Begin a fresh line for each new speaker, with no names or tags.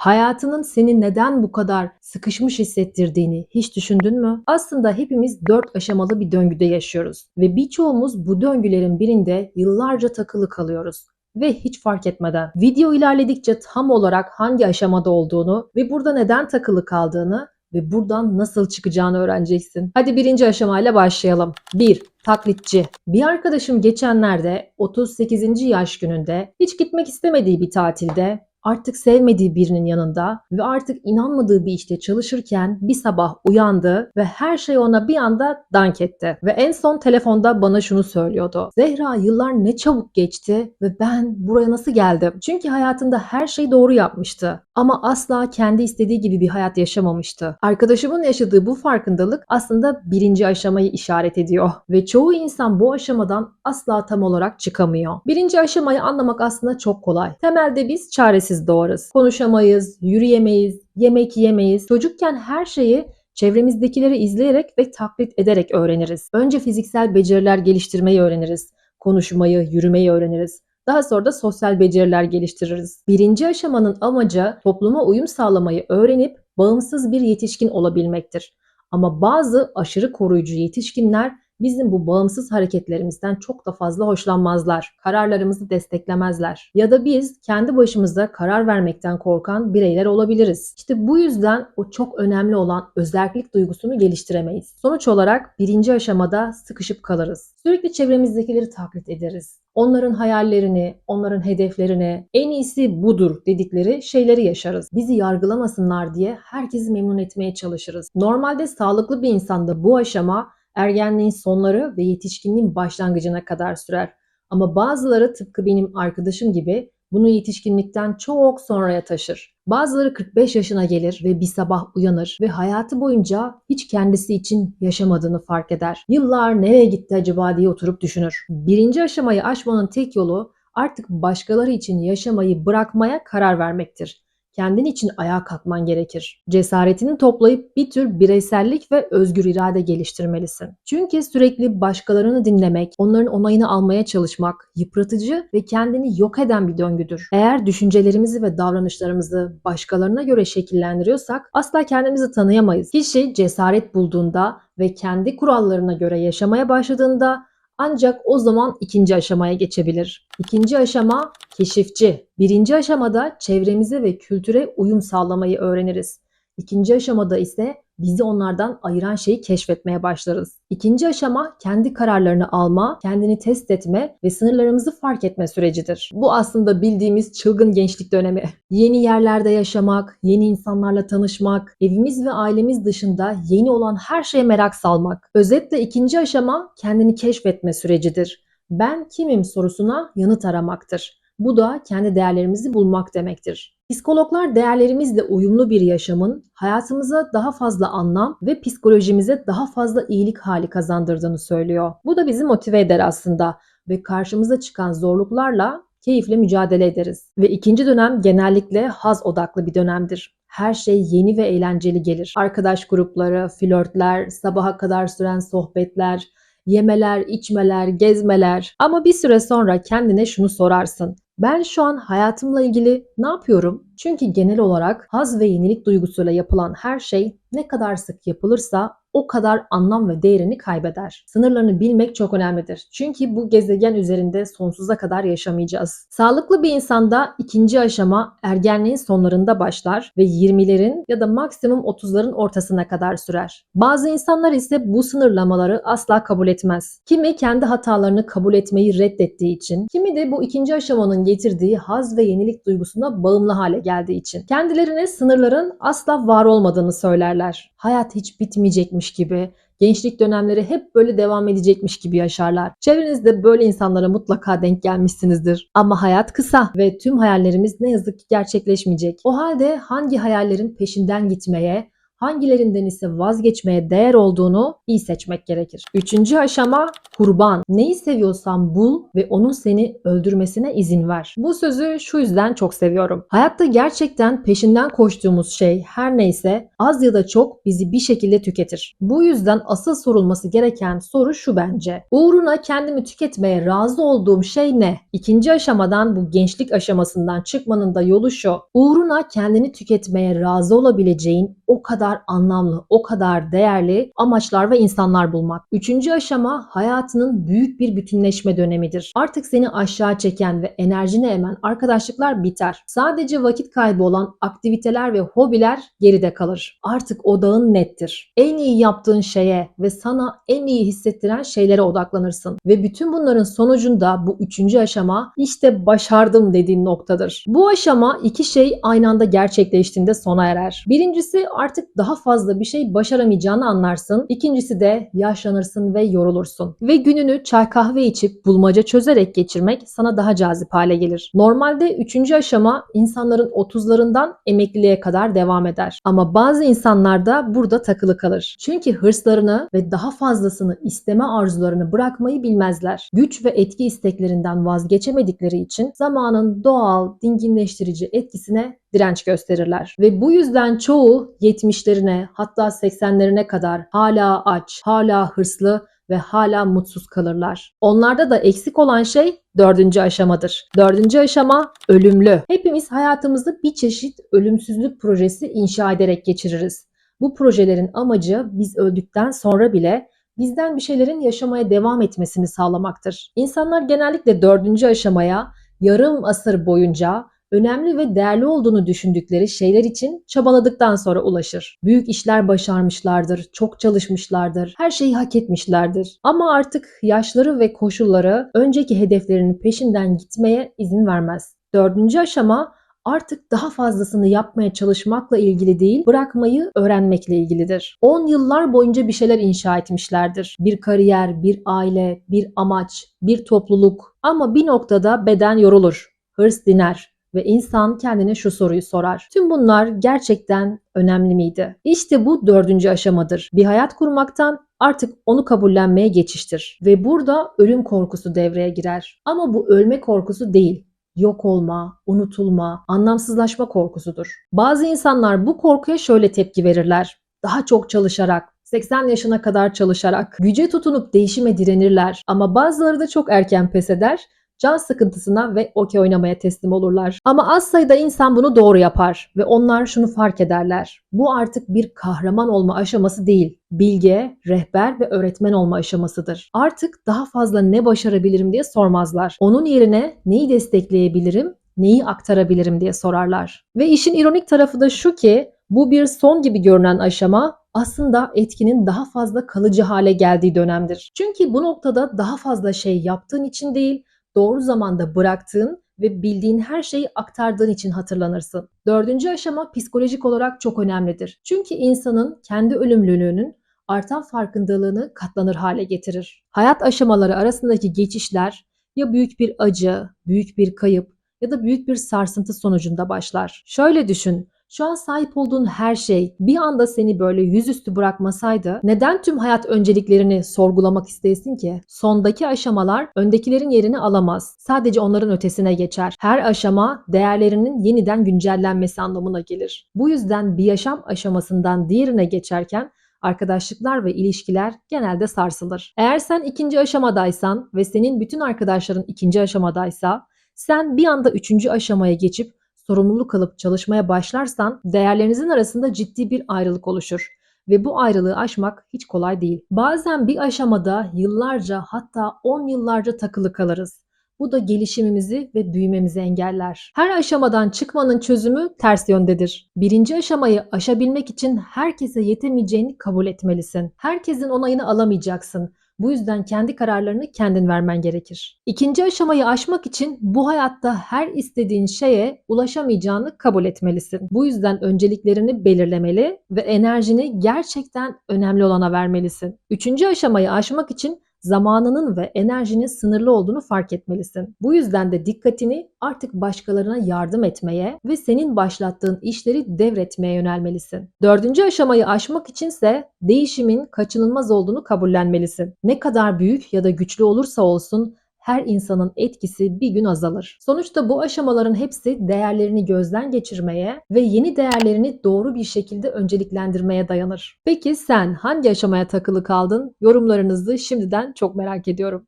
Hayatının seni neden bu kadar sıkışmış hissettirdiğini hiç düşündün mü? Aslında hepimiz dört aşamalı bir döngüde yaşıyoruz ve birçoğumuz bu döngülerin birinde yıllarca takılı kalıyoruz ve hiç fark etmeden. Video ilerledikçe tam olarak hangi aşamada olduğunu ve burada neden takılı kaldığını ve buradan nasıl çıkacağını öğreneceksin. Hadi birinci aşamayla başlayalım. 1. Taklitçi. Bir arkadaşım geçenlerde 38. yaş gününde hiç gitmek istemediği bir tatilde artık sevmediği birinin yanında ve artık inanmadığı bir işte çalışırken bir sabah uyandı ve her şey ona bir anda dank etti. Ve en son telefonda bana şunu söylüyordu. Zehra yıllar ne çabuk geçti ve ben buraya nasıl geldim? Çünkü hayatında her şey doğru yapmıştı ama asla kendi istediği gibi bir hayat yaşamamıştı. Arkadaşımın yaşadığı bu farkındalık aslında birinci aşamayı işaret ediyor ve çoğu insan bu aşamadan asla tam olarak çıkamıyor. Birinci aşamayı anlamak aslında çok kolay. Temelde biz çaresiz doğarız. Konuşamayız, yürüyemeyiz, yemek yemeyiz. Çocukken her şeyi çevremizdekileri izleyerek ve taklit ederek öğreniriz. Önce fiziksel beceriler geliştirmeyi öğreniriz. Konuşmayı, yürümeyi öğreniriz. Daha sonra da sosyal beceriler geliştiririz. Birinci aşamanın amacı topluma uyum sağlamayı öğrenip bağımsız bir yetişkin olabilmektir. Ama bazı aşırı koruyucu yetişkinler bizim bu bağımsız hareketlerimizden çok da fazla hoşlanmazlar. Kararlarımızı desteklemezler. Ya da biz kendi başımıza karar vermekten korkan bireyler olabiliriz. İşte bu yüzden o çok önemli olan özellik duygusunu geliştiremeyiz. Sonuç olarak birinci aşamada sıkışıp kalırız. Sürekli çevremizdekileri taklit ederiz. Onların hayallerini, onların hedeflerini, en iyisi budur dedikleri şeyleri yaşarız. Bizi yargılamasınlar diye herkesi memnun etmeye çalışırız. Normalde sağlıklı bir insanda bu aşama ergenliğin sonları ve yetişkinliğin başlangıcına kadar sürer. Ama bazıları tıpkı benim arkadaşım gibi bunu yetişkinlikten çok sonraya taşır. Bazıları 45 yaşına gelir ve bir sabah uyanır ve hayatı boyunca hiç kendisi için yaşamadığını fark eder. Yıllar nereye gitti acaba diye oturup düşünür. Birinci aşamayı aşmanın tek yolu artık başkaları için yaşamayı bırakmaya karar vermektir kendin için ayağa kalkman gerekir. Cesaretini toplayıp bir tür bireysellik ve özgür irade geliştirmelisin. Çünkü sürekli başkalarını dinlemek, onların onayını almaya çalışmak yıpratıcı ve kendini yok eden bir döngüdür. Eğer düşüncelerimizi ve davranışlarımızı başkalarına göre şekillendiriyorsak asla kendimizi tanıyamayız. Kişi cesaret bulduğunda ve kendi kurallarına göre yaşamaya başladığında ancak o zaman ikinci aşamaya geçebilir. İkinci aşama keşifçi. Birinci aşamada çevremize ve kültüre uyum sağlamayı öğreniriz. İkinci aşamada ise bizi onlardan ayıran şeyi keşfetmeye başlarız. İkinci aşama kendi kararlarını alma, kendini test etme ve sınırlarımızı fark etme sürecidir. Bu aslında bildiğimiz çılgın gençlik dönemi. Yeni yerlerde yaşamak, yeni insanlarla tanışmak, evimiz ve ailemiz dışında yeni olan her şeye merak salmak. Özetle ikinci aşama kendini keşfetme sürecidir. Ben kimim sorusuna yanıt aramaktır. Bu da kendi değerlerimizi bulmak demektir. Psikologlar değerlerimizle uyumlu bir yaşamın hayatımıza daha fazla anlam ve psikolojimize daha fazla iyilik hali kazandırdığını söylüyor. Bu da bizi motive eder aslında ve karşımıza çıkan zorluklarla keyifle mücadele ederiz. Ve ikinci dönem genellikle haz odaklı bir dönemdir. Her şey yeni ve eğlenceli gelir. Arkadaş grupları, flörtler, sabaha kadar süren sohbetler, yemeler, içmeler, gezmeler. Ama bir süre sonra kendine şunu sorarsın. Ben şu an hayatımla ilgili ne yapıyorum? Çünkü genel olarak haz ve yenilik duygusuyla yapılan her şey ne kadar sık yapılırsa o kadar anlam ve değerini kaybeder. Sınırlarını bilmek çok önemlidir. Çünkü bu gezegen üzerinde sonsuza kadar yaşamayacağız. Sağlıklı bir insanda ikinci aşama ergenliğin sonlarında başlar ve 20'lerin ya da maksimum 30'ların ortasına kadar sürer. Bazı insanlar ise bu sınırlamaları asla kabul etmez. Kimi kendi hatalarını kabul etmeyi reddettiği için, kimi de bu ikinci aşamanın getirdiği haz ve yenilik duygusuna bağımlı hale geldiği için. Kendilerine sınırların asla var olmadığını söylerler. Hayat hiç bitmeyecekmiş gibi, gençlik dönemleri hep böyle devam edecekmiş gibi yaşarlar. Çevrenizde böyle insanlara mutlaka denk gelmişsinizdir. Ama hayat kısa ve tüm hayallerimiz ne yazık ki gerçekleşmeyecek. O halde hangi hayallerin peşinden gitmeye, hangilerinden ise vazgeçmeye değer olduğunu iyi seçmek gerekir. Üçüncü aşama kurban. Neyi seviyorsan bul ve onun seni öldürmesine izin ver. Bu sözü şu yüzden çok seviyorum. Hayatta gerçekten peşinden koştuğumuz şey her neyse az ya da çok bizi bir şekilde tüketir. Bu yüzden asıl sorulması gereken soru şu bence. Uğruna kendimi tüketmeye razı olduğum şey ne? İkinci aşamadan bu gençlik aşamasından çıkmanın da yolu şu. Uğruna kendini tüketmeye razı olabileceğin o kadar anlamlı, o kadar değerli amaçlar ve insanlar bulmak. Üçüncü aşama hayatının büyük bir bütünleşme dönemidir. Artık seni aşağı çeken ve enerjini emen arkadaşlıklar biter. Sadece vakit kaybı olan aktiviteler ve hobiler geride kalır. Artık odağın nettir. En iyi yaptığın şeye ve sana en iyi hissettiren şeylere odaklanırsın. Ve bütün bunların sonucunda bu üçüncü aşama işte başardım dediğin noktadır. Bu aşama iki şey aynı anda gerçekleştiğinde sona erer. Birincisi artık daha fazla bir şey başaramayacağını anlarsın. İkincisi de yaşlanırsın ve yorulursun. Ve gününü çay kahve içip bulmaca çözerek geçirmek sana daha cazip hale gelir. Normalde üçüncü aşama insanların 30'larından emekliliğe kadar devam eder. Ama bazı insanlar da burada takılı kalır. Çünkü hırslarını ve daha fazlasını isteme arzularını bırakmayı bilmezler. Güç ve etki isteklerinden vazgeçemedikleri için zamanın doğal, dinginleştirici etkisine direnç gösterirler. Ve bu yüzden çoğu 70'lerine hatta 80'lerine kadar hala aç, hala hırslı ve hala mutsuz kalırlar. Onlarda da eksik olan şey dördüncü aşamadır. Dördüncü aşama ölümlü. Hepimiz hayatımızı bir çeşit ölümsüzlük projesi inşa ederek geçiririz. Bu projelerin amacı biz öldükten sonra bile bizden bir şeylerin yaşamaya devam etmesini sağlamaktır. İnsanlar genellikle dördüncü aşamaya yarım asır boyunca önemli ve değerli olduğunu düşündükleri şeyler için çabaladıktan sonra ulaşır. Büyük işler başarmışlardır, çok çalışmışlardır, her şeyi hak etmişlerdir. Ama artık yaşları ve koşulları önceki hedeflerinin peşinden gitmeye izin vermez. Dördüncü aşama artık daha fazlasını yapmaya çalışmakla ilgili değil, bırakmayı öğrenmekle ilgilidir. 10 yıllar boyunca bir şeyler inşa etmişlerdir. Bir kariyer, bir aile, bir amaç, bir topluluk. Ama bir noktada beden yorulur, hırs diner ve insan kendine şu soruyu sorar. Tüm bunlar gerçekten önemli miydi? İşte bu dördüncü aşamadır. Bir hayat kurmaktan artık onu kabullenmeye geçiştir. Ve burada ölüm korkusu devreye girer. Ama bu ölme korkusu değil yok olma, unutulma, anlamsızlaşma korkusudur. Bazı insanlar bu korkuya şöyle tepki verirler. Daha çok çalışarak, 80 yaşına kadar çalışarak, güce tutunup değişime direnirler. Ama bazıları da çok erken pes eder can sıkıntısına ve okey oynamaya teslim olurlar. Ama az sayıda insan bunu doğru yapar ve onlar şunu fark ederler. Bu artık bir kahraman olma aşaması değil. Bilge, rehber ve öğretmen olma aşamasıdır. Artık daha fazla ne başarabilirim diye sormazlar. Onun yerine neyi destekleyebilirim, neyi aktarabilirim diye sorarlar. Ve işin ironik tarafı da şu ki bu bir son gibi görünen aşama aslında etkinin daha fazla kalıcı hale geldiği dönemdir. Çünkü bu noktada daha fazla şey yaptığın için değil, doğru zamanda bıraktığın ve bildiğin her şeyi aktardığın için hatırlanırsın. Dördüncü aşama psikolojik olarak çok önemlidir. Çünkü insanın kendi ölümlülüğünün artan farkındalığını katlanır hale getirir. Hayat aşamaları arasındaki geçişler ya büyük bir acı, büyük bir kayıp ya da büyük bir sarsıntı sonucunda başlar. Şöyle düşün, şu an sahip olduğun her şey bir anda seni böyle yüzüstü bırakmasaydı neden tüm hayat önceliklerini sorgulamak isteyesin ki? Sondaki aşamalar öndekilerin yerini alamaz. Sadece onların ötesine geçer. Her aşama değerlerinin yeniden güncellenmesi anlamına gelir. Bu yüzden bir yaşam aşamasından diğerine geçerken arkadaşlıklar ve ilişkiler genelde sarsılır. Eğer sen ikinci aşamadaysan ve senin bütün arkadaşların ikinci aşamadaysa sen bir anda üçüncü aşamaya geçip sorumluluk alıp çalışmaya başlarsan değerlerinizin arasında ciddi bir ayrılık oluşur ve bu ayrılığı aşmak hiç kolay değil. Bazen bir aşamada yıllarca hatta 10 yıllarca takılı kalırız. Bu da gelişimimizi ve büyümemizi engeller. Her aşamadan çıkmanın çözümü ters yöndedir. Birinci aşamayı aşabilmek için herkese yetemeyeceğini kabul etmelisin. Herkesin onayını alamayacaksın. Bu yüzden kendi kararlarını kendin vermen gerekir. İkinci aşamayı aşmak için bu hayatta her istediğin şeye ulaşamayacağını kabul etmelisin. Bu yüzden önceliklerini belirlemeli ve enerjini gerçekten önemli olana vermelisin. Üçüncü aşamayı aşmak için zamanının ve enerjinin sınırlı olduğunu fark etmelisin. Bu yüzden de dikkatini artık başkalarına yardım etmeye ve senin başlattığın işleri devretmeye yönelmelisin. Dördüncü aşamayı aşmak içinse değişimin kaçınılmaz olduğunu kabullenmelisin. Ne kadar büyük ya da güçlü olursa olsun her insanın etkisi bir gün azalır. Sonuçta bu aşamaların hepsi değerlerini gözden geçirmeye ve yeni değerlerini doğru bir şekilde önceliklendirmeye dayanır. Peki sen hangi aşamaya takılı kaldın? Yorumlarınızı şimdiden çok merak ediyorum.